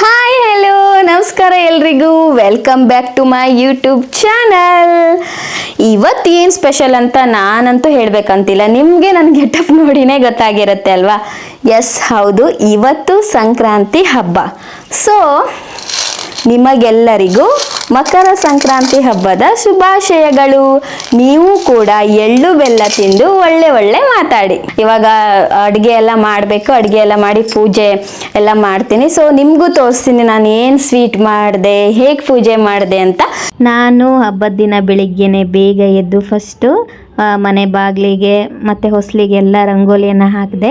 Hi hello ನಮಸ್ಕಾರ ಎಲ್ರಿಗೂ. Welcome back to my YouTube channel ಇವತ್ತು ಏನು ಸ್ಪೆಷಲ್ ಅಂತ ನಾನಂತೂ ಹೇಳಬೇಕಂತಿಲ್ಲ. ನಿಮಗೆ ನನ್ನ ಗೆಟಪ್ ನೋಡಿನೇ ಗೊತ್ತಾಗಿರುತ್ತೆ ಅಲ್ವಾ? ಎಸ್ ಹೌದು. ಇವತ್ತು ಸಂಕ್ರಾಂತಿ ಹಬ್ಬ. ಸೊ ನಿಮಗೆಲ್ಲರಿಗೂ ಮಕರ ಸಂಕ್ರಾಂತಿ ಹಬ್ಬದ ಶುಭಾಶಯಗಳು. ನೀವು ಕೂಡ ಎಳ್ಳು, ಬೆಲ್ಲ ತಿಂದು ಒಳ್ಳೆ ಒಳ್ಳೆ ಮಾತಾಡಿ. ಇವಾಗ ಅಡುಗೆ ಎಲ್ಲ ಮಾಡಬೇಕು, ಅಡುಗೆ ಎಲ್ಲ ಮಾಡಿ ಪೂಜೆ ಎಲ್ಲ ಮಾಡ್ತೀನಿ. ಸೊ ನಿಮಗೂ ತೋರಿಸ್ತೀನಿ ನಾನು ಏನು ಸ್ವೀಟ್ ಮಾಡಿದೆ, ಹೇಗೆ ಪೂಜೆ ಮಾಡಿದೆ ಅಂತ. ನಾನು ಹಬ್ಬದ ದಿನ ಬೆಳಿಗ್ಗೆನೆ ಬೇಗ ಎದ್ದು ಫಸ್ಟು ಮನೆ ಬಾಗಿಲಿಗೆ ಮತ್ತು ಹೊಸ್ಲಿಗೆಲ್ಲ ರಂಗೋಲಿಯನ್ನು ಹಾಕಿದೆ.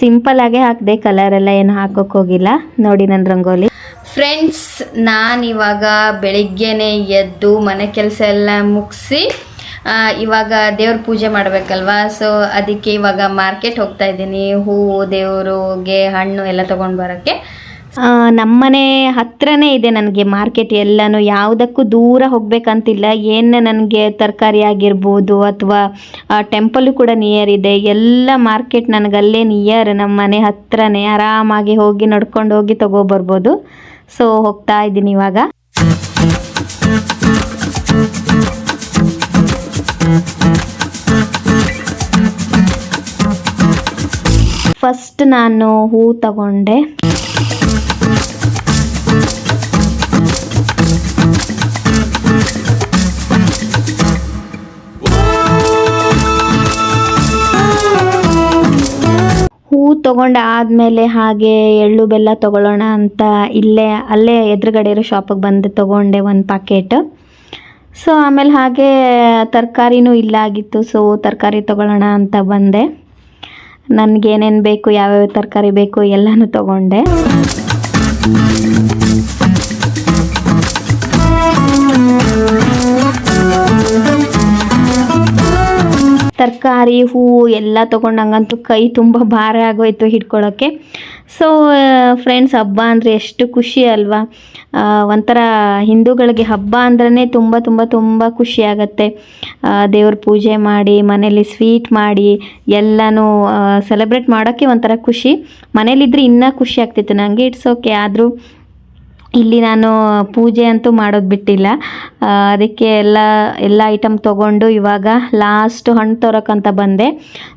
ಸಿಂಪಲಾಗೆ ಹಾಕಿದೆ ಕಲರೆಲ್ಲ ಏನು ಹಾಕೋಕ್ಕೋಗಿಲ್ಲ ನೋಡಿ ನನ್ನ ರಂಗೋಲಿ. ಫ್ರೆಂಡ್ಸ್ ನಾನಿವಾಗ ಬೆಳಿಗ್ಗೆನೆ ಎದ್ದು ಮನೆ ಕೆಲಸ ಎಲ್ಲ ಮುಗಿಸಿ ಇವಾಗ ದೇವ್ರ ಪೂಜೆ ಮಾಡಬೇಕಲ್ವಾ? ಸೊ ಅದಕ್ಕೆ ಇವಾಗ ಮಾರ್ಕೆಟ್ ಹೋಗ್ತಾ ಇದ್ದೀನಿ. ಹೂವು ದೇವ್ರಿಗೆ ಹಣ್ಣು ಎಲ್ಲ ತೊಗೊಂಡು ಬರೋಕ್ಕೆ. ನಮ್ಮನೆ ಹತ್ರನೇ ಇದೆ ನನಗೆ ಮಾರ್ಕೆಟ್ ಎಲ್ಲನೂ. ಯಾವುದಕ್ಕೂ ದೂರ ಹೋಗಬೇಕಂತಿಲ್ಲ. ಏನು ನನಗೆ ತರಕಾರಿ ಆಗಿರ್ಬೋದು ಅಥವಾ ಟೆಂಪಲು ಕೂಡ ನಿಯರ್ ಇದೆ. ಎಲ್ಲ ಮಾರ್ಕೆಟ್ ನನಗಲ್ಲೇ ನಿಯರ್ ನಮ್ಮ ಮನೆ ಹತ್ರನೇ ಆರಾಮಾಗಿ ಹೋಗಿ ನಡ್ಕೊಂಡು ಹೋಗಿ ತಗೊಬರ್ಬೋದು ಸೊ ಹೋಗ್ತಾ ಇದ್ದೀನಿ ಇವಾಗ. ಫಸ್ಟ್ ನಾನು ಹೂ ತಗೊಂಡೆ. ಹೂ ತಗೊಂಡಾದ್ಮೇಲೆ ಹಾಗೆ ಎಳ್ಳು ಬೆಲ್ಲ ತಗೊಳ್ಳೋಣ ಅಂತ ಇಲ್ಲೇ, ಅಲ್ಲೇ ಎದುರುಗಡೆ ಇರೋ ಶಾಪಿಗೆ ಬಂದು ತಗೊಂಡೆ ಒಂದು ಪ್ಯಾಕೆಟ್ ಸೊ ಆಮೇಲೆ ಹಾಗೆ ತರಕಾರಿನೂ ಇಲ್ಲ ಆಗಿತ್ತು. ಸೊ ತರಕಾರಿ ತೊಗೊಳ್ಳೋಣ ಅಂತ ಬಂದೆ. ನನಗೇನೇನು ಬೇಕು, ಯಾವ್ಯಾವ ತರಕಾರಿ ಬೇಕು ಎಲ್ಲನೂ ತಗೊಂಡೆ. ತರಕಾರಿ, ಹೂವು ಎಲ್ಲ ತೊಗೊಂಡಂಗಂತೂ ಕೈ ತುಂಬ ಭಾರ ಆಗೋಯ್ತು ಹಿಡ್ಕೊಳ್ಳೋಕ್ಕೆ ಸೊ ಫ್ರೆಂಡ್ಸ್ ಹಬ್ಬ ಅಂದರೆ ಎಷ್ಟು ಖುಷಿ ಅಲ್ವಾ? ಒಂಥರ ಹಿಂದೂಗಳಿಗೆ ಹಬ್ಬ ಅಂದ್ರೇ ತುಂಬ ತುಂಬ ತುಂಬ ಖುಷಿ ಆಗುತ್ತೆ. ದೇವ್ರ ಪೂಜೆ ಮಾಡಿ ಮನೇಲಿ ಸ್ವೀಟ್ ಮಾಡಿ, ಎಲ್ಲನೂ ಸೆಲೆಬ್ರೇಟ್ ಮಾಡೋಕ್ಕೆ ಒಂಥರ ಖುಷಿ. ಮನೇಲಿದ್ರೆ ಇನ್ನೂ ಖುಷಿ ಆಗ್ತಿತ್ತು. ನನಗೆ ಇಟ್ಸ್ ಓಕೆ ಆದರೂ ಇಲ್ಲಿ ನಾನು ಪೂಜೆ ಅಂತೂ ಮಾಡೋದು ಬಿಟ್ಟಿಲ್ಲ. ಅದಕ್ಕೆ ಎಲ್ಲ ಎಲ್ಲ ಐಟಮ್ ತೊಗೊಂಡು ಇವಾಗ ಲಾಸ್ಟ್ ಹಣ್ಣು ತರೋಕ್ಕಂತ ಬಂದೆ.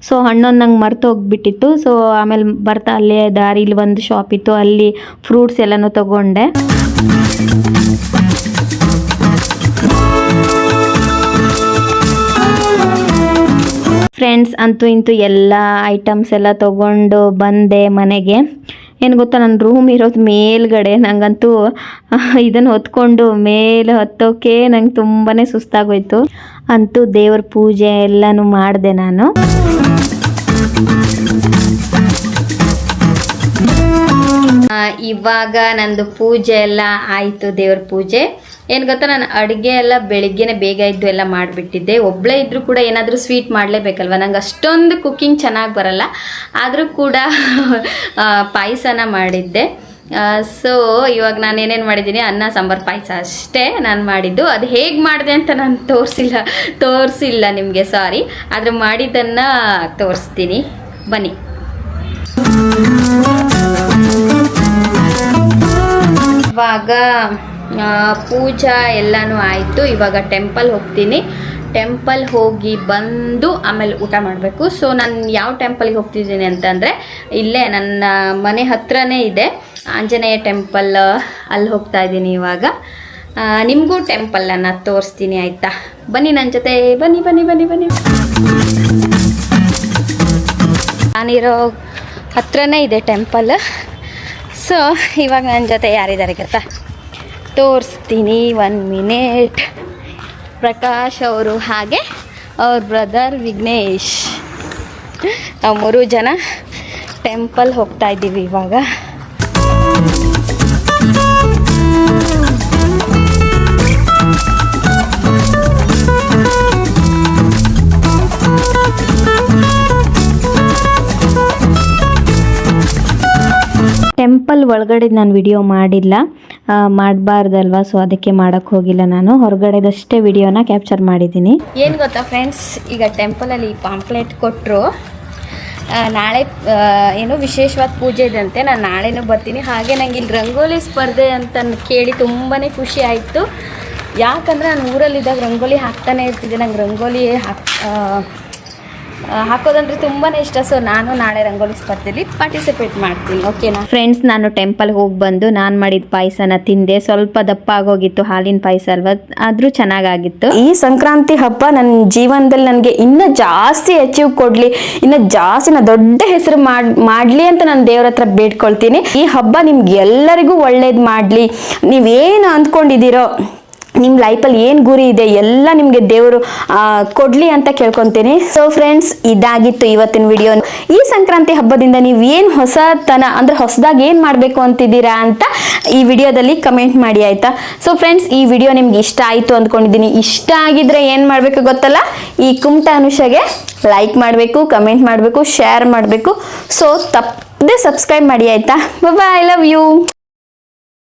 ಸೊ ಹಣ್ಣೊಂದು ನಂಗೆ ಮರೆತು ಹೋಗ್ಬಿಟ್ಟಿತ್ತು. ಸೊ ಆಮೇಲೆ ಬರ್ತಾ ಅಲ್ಲೇ ದಾರಿಲಿ ಒಂದು ಶಾಪ್ ಇತ್ತು. ಅಲ್ಲಿ ಫ್ರೂಟ್ಸ್ ಎಲ್ಲನೂ ತೊಗೊಂಡೆ. ಫ್ರೆಂಡ್ಸ್ ಅಂತೂ ಇಂತೂ ಎಲ್ಲ ಐಟಮ್ಸ್ ಎಲ್ಲ ತೊಗೊಂಡು ಬಂದೆ ಮನೆಗೆ. ಏನು ಗೊತ್ತಾ ನನ್ನ ರೂಮ್ ಇರೋದು ಮೇಲ್ಗಡೆ ನನಗಂತೂ ಇದನ್ನು ಹೊತ್ಕೊಂಡು ಮೇಲೆ ಹತ್ತೋಕೆ ನಂಗೆ ತುಂಬಾ ಸುಸ್ತಾಗೋಯ್ತು. ಅಂತೂ ದೇವ್ರ ಪೂಜೆ ಎಲ್ಲನೂ ಮಾಡಿದೆ ನಾನು. ಇವಾಗ ನಂದು ಪೂಜೆ ಎಲ್ಲ ಆಯಿತು, ದೇವ್ರ ಪೂಜೆ. ಏನು ಗೊತ್ತಾ, ನಾನು ಅಡುಗೆ ಎಲ್ಲ ಬೆಳಿಗ್ಗೆನೇ ಬೇಗ ಇದ್ದು ಎಲ್ಲ ಮಾಡಿಬಿಟ್ಟಿದ್ದೆ. ಒಬ್ಬಳೇ ಇದ್ದರೂ ಕೂಡ ಏನಾದರೂ ಸ್ವೀಟ್ ಮಾಡಲೇಬೇಕಲ್ವ? ನಂಗೆ ಅಷ್ಟೊಂದು ಕುಕ್ಕಿಂಗ್ ಚೆನ್ನಾಗಿ ಬರಲ್ಲ. ಆದರೂ ಕೂಡ ಪಾಯಸನ ಮಾಡಿದ್ದೆ. ಸೊ ಇವಾಗ ನಾನು ಏನೇನು ಮಾಡಿದ್ದೀನಿ? ಅನ್ನ, ಸಾಂಬಾರು, ಪಾಯಸ ಅಷ್ಟೇ ನಾನು ಮಾಡಿದ್ದು. ಅದು ಹೇಗೆ ಮಾಡಿದೆ ಅಂತ ನಾನು ತೋರಿಸಿಲ್ಲ ತೋರಿಸಿಲ್ಲ ನಿಮಗೆ ಸಾರಿ ಆದರೆ ಮಾಡಿದ್ದನ್ನು ತೋರಿಸ್ತೀನಿ. ಬನ್ನಿ. ಇವಾಗ ಪೂಜಾ ಎಲ್ಲನೂ ಆಯಿತು. ಇವಾಗ ಟೆಂಪಲ್ ಹೋಗ್ತೀನಿ. ಟೆಂಪಲ್ ಹೋಗಿ ಬಂದು ಆಮೇಲೆ ಊಟ ಮಾಡಬೇಕು. ಸೊ ನಾನು ಯಾವ ಟೆಂಪಲ್ಗೆ ಹೋಗ್ತಿದ್ದೀನಿ ಅಂತಂದರೆ ಇಲ್ಲೇ ನನ್ನ ಮನೆ ಹತ್ರನೇ ಇದೆ. ಆಂಜನೇಯ ಟೆಂಪಲ್ ಅಲ್ಲಿ ಹೋಗ್ತಾ ಇದ್ದೀನಿ ಇವಾಗ. ನಿಮಗೂ ಟೆಂಪಲನ್ನು ತೋರಿಸ್ತೀನಿ, ಆಯಿತಾ? ಬನ್ನಿ ನನ್ನ ಜೊತೆ. ಬನ್ನಿ ಬನ್ನಿ ಬನ್ನಿ ಬನ್ನಿ. ನಾನಿರೋ ಹತ್ರನೇ ಇದೆ ಟೆಂಪಲ್ ಸೊ ಇವಾಗ ನನ್ನ ಜೊತೆ ಯಾರಿದ್ದಾರೆ ಗೊತ್ತಾ? ತೋರಿಸ್ತೀನಿ ಒನ್ ಮಿನಿಟ್ ಪ್ರಕಾಶ್ ಅವರು ಹಾಗೆ, ಅವ್ರ ಬ್ರದರ್ ವಿಘ್ನೇಶ್. ನಾವು ಮೂರು ಜನ ಟೆಂಪಲ್ ಹೋಗ್ತಾ ಇದ್ದೀವಿ ಇವಾಗ. ಟೆಂಪಲ್ ಒಳಗಡೆ ನಾನು ವಿಡಿಯೋ ಮಾಡಿಲ್ಲ. ಮಾಡಬಾರ್ದಲ್ವಾ? ಸೊ ಅದಕ್ಕೆ ಮಾಡೋಕ್ಕೆ ಹೋಗಿಲ್ಲ ನಾನು. ಹೊರಗಡೆದಷ್ಟೇ ವಿಡಿಯೋನ ಕ್ಯಾಪ್ಚರ್ ಮಾಡಿದ್ದೀನಿ. ಏನು ಗೊತ್ತಾ ಫ್ರೆಂಡ್ಸ್ ಈಗ ಟೆಂಪಲಲ್ಲಿ ಪಾಂಪ್ಲೆಟ್ ಕೊಟ್ಟರು ನಾಳೆ ಏನು ವಿಶೇಷವಾದ ಪೂಜೆ ಇದೆ ಅಂತೆ. ನಾನು ನಾಳೆನೂ ಬರ್ತೀನಿ. ಹಾಗೆ ನನಗೆ ಇಲ್ಲಿ ರಂಗೋಲಿ ಸ್ಪರ್ಧೆ ಅಂತ ಕೇಳಿ ತುಂಬಾ ಖುಷಿ ಆಯಿತು. ಯಾಕಂದರೆ ನಾನು ಊರಲ್ಲಿದ್ದಾಗ ರಂಗೋಲಿ ಹಾಕ್ತಾನೆ ಇರ್ತಿದ್ದೆ. ನಂಗೆ ರಂಗೋಲಿ ಹಾಕ್ ಹಾಕೋದಂದ್ರೆ ತುಂಬಾ ಇಷ್ಟ. ಸೊ ನಾನು ನಾಳೆ ರಂಗೋಲಿ ಸ್ಪರ್ಧೆಯಲ್ಲಿ ಪಾರ್ಟಿಸಿಪೇಟ್ ಮಾಡ್ತೀನಿ. ಓಕೆನಾ ಫ್ರೆಂಡ್ಸ್ ನಾನು ಟೆಂಪಲ್ಗೆ ಹೋಗಿ ಬಂದು ನಾನು ಮಾಡಿದ ಪಾಯಸನ ತಿಂದೆ. ಸ್ವಲ್ಪ ದಪ್ಪ ಆಗೋಗಿತ್ತು ಹಾಲಿನ ಪಾಯಸ ಅಲ್ವಾ? ಆದ್ರೂ ಚೆನ್ನಾಗಾಗಿತ್ತು. ಈ ಸಂಕ್ರಾಂತಿ ಹಬ್ಬ ನನ್ನ ಜೀವನದಲ್ಲಿ ನನಗೆ ಇನ್ನೂ ಜಾಸ್ತಿ ಅಚೀವ್ ಕೊಡ್ಲಿ ಇನ್ನ ಜಾಸ್ತಿ ನಾ ದೊಡ್ಡ ಹೆಸರು ಮಾಡ್ಲಿ ಮಾಡಲಿ ಅಂತ ನಾನು ದೇವ್ರ ಹತ್ರ ಬೇಡ್ಕೊಳ್ತೀನಿ. ಈ ಹಬ್ಬ ನಿಮ್ಗೆ ಎಲ್ಲರಿಗೂ ಒಳ್ಳೇದು ಮಾಡಲಿ. ನೀವೇನು ಅಂದ್ಕೊಂಡಿದ್ದೀರೋ ನಿಮ್ಮ ಲೈಫಲ್ಲಿ ಏನು ಗುರಿ ಇದೆ, ಎಲ್ಲ ನಿಮಗೆ ದೇವರು ಕೊಡಲಿ ಅಂತ ಕೇಳ್ಕೊತೀನಿ. ಸೊ ಫ್ರೆಂಡ್ಸ್ ಇದಾಗಿತ್ತು ಇವತ್ತಿನ ವಿಡಿಯೋ ಈ ಸಂಕ್ರಾಂತಿ ಹಬ್ಬದಿಂದ ನೀವು ಏನು ಹೊಸತನ, ಅಂದರೆ ಹೊಸದಾಗಿ ಏನು ಮಾಡಬೇಕು ಅಂತಿದ್ದೀರಾ ಅಂತ ಈ ವಿಡಿಯೋದಲ್ಲಿ ಕಮೆಂಟ್ ಮಾಡಿ, ಆಯಿತಾ? ಸೊ ಫ್ರೆಂಡ್ಸ್ ಈ ವಿಡಿಯೋ ನಿಮ್ಗೆ ಇಷ್ಟ ಆಯಿತು ಅಂದ್ಕೊಂಡಿದ್ದೀನಿ. ಇಷ್ಟ ಆಗಿದ್ರೆ ಏನು ಮಾಡಬೇಕು ಗೊತ್ತಲ್ಲ? ಈ ಕುಮಟ ಅನುಷಗೆ ಲೈಕ್ ಮಾಡಬೇಕು ಕಮೆಂಟ್ ಮಾಡಬೇಕು ಶೇರ್ ಮಾಡಬೇಕು. ಸೊ ತಪ್ಪದೆ ಸಬ್ಸ್ಕ್ರೈಬ್ ಮಾಡಿ, ಆಯಿತಾ? ಬಾಯ್ ಐ ಲವ್ ಯು